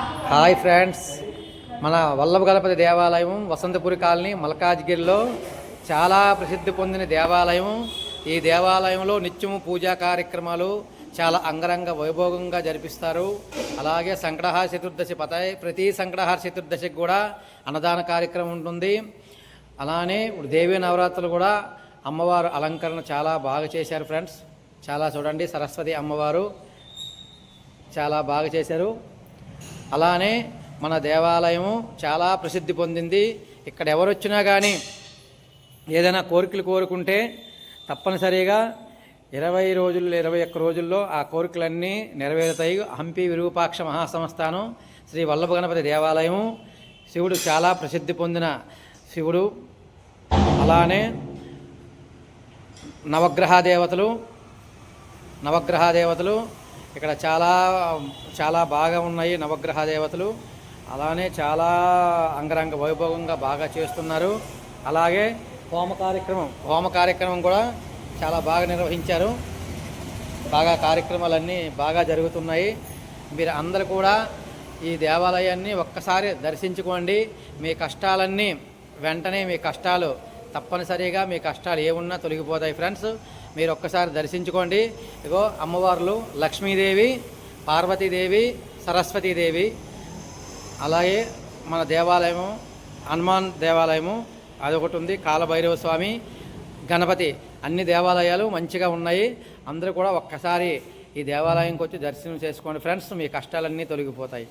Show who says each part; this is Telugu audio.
Speaker 1: Hi friends. మన వల్లభ గణపతి దేవాలయం వసంతపురి కాలనీ మల్కాజ్గిరిలో చాలా ప్రసిద్ధి పొందిన దేవాలయం. ఈ దేవాలయంలో నిత్యము పూజా కార్యక్రమాలు చాలా అంగరంగ వైభోగంగా జరిపిస్తారు. అలాగే సంకటహార చతుర్దశి పత ప్రతి సంకటహార చతుర్దశికి కూడా అన్నదాన కార్యక్రమం ఉంటుంది. అలానే ఇప్పుడు దేవీ నవరాత్రులు కూడా అమ్మవారు అలంకరణ చాలా బాగా చేశారు ఫ్రెండ్స్. చాలా చూడండి సరస్వతి అమ్మవారు చాలా బాగా చేశారు. అలానే మన దేవాలయము చాలా ప్రసిద్ధి పొందింది. ఇక్కడ ఎవరు వచ్చినా కానీ ఏదైనా కోరికలు కోరుకుంటే తప్పనిసరిగా ఇరవై రోజుల్లో ఇరవై ఒక్క రోజుల్లో ఆ కోరికలన్నీ నెరవేరుతాయి. హంపి విరూపాక్ష మహాసంస్థానం శ్రీ వల్లభ గణపతి దేవాలయము శివుడు చాలా ప్రసిద్ధి పొందిన శివుడు. అలానే నవగ్రహ దేవతలు నవగ్రహ దేవతలు ఇక్కడ చాలా చాలా బాగా ఉన్నాయి నవగ్రహ దేవతలు. అలానే చాలా అంగరంగ వైభవంగా బాగా చేస్తున్నారు. అలాగే హోమ కార్యక్రమం హోమ కార్యక్రమం కూడా చాలా బాగా నిర్వహించారు. బాగా కార్యక్రమాలన్నీ బాగా జరుగుతున్నాయి. మీరు అందరు కూడా ఈ దేవాలయాన్ని ఒక్కసారి దర్శించుకోండి. మీ కష్టాలన్నీ వెంటనే మీ కష్టాలు తప్పనిసరిగా మీ కష్టాలు ఏమున్నా తొలగిపోతాయి ఫ్రెండ్స్. మీరు ఒక్కసారి దర్శించుకోండి. ఇగో అమ్మవార్లు లక్ష్మీదేవి పార్వతీదేవి సరస్వతీదేవి అలాగే మన దేవాలయము హనుమాన్ దేవాలయము అదొకటి ఉంది కాలభైరవ స్వామి గణపతి. అన్ని దేవాలయాలు మంచిగా ఉన్నాయి. అందరూ కూడా ఒక్కసారి ఈ దేవాలయంకి వచ్చి దర్శనం చేసుకోండి. ఫ్రెండ్స్ మీ కష్టాలన్నీ తొలగిపోతాయి.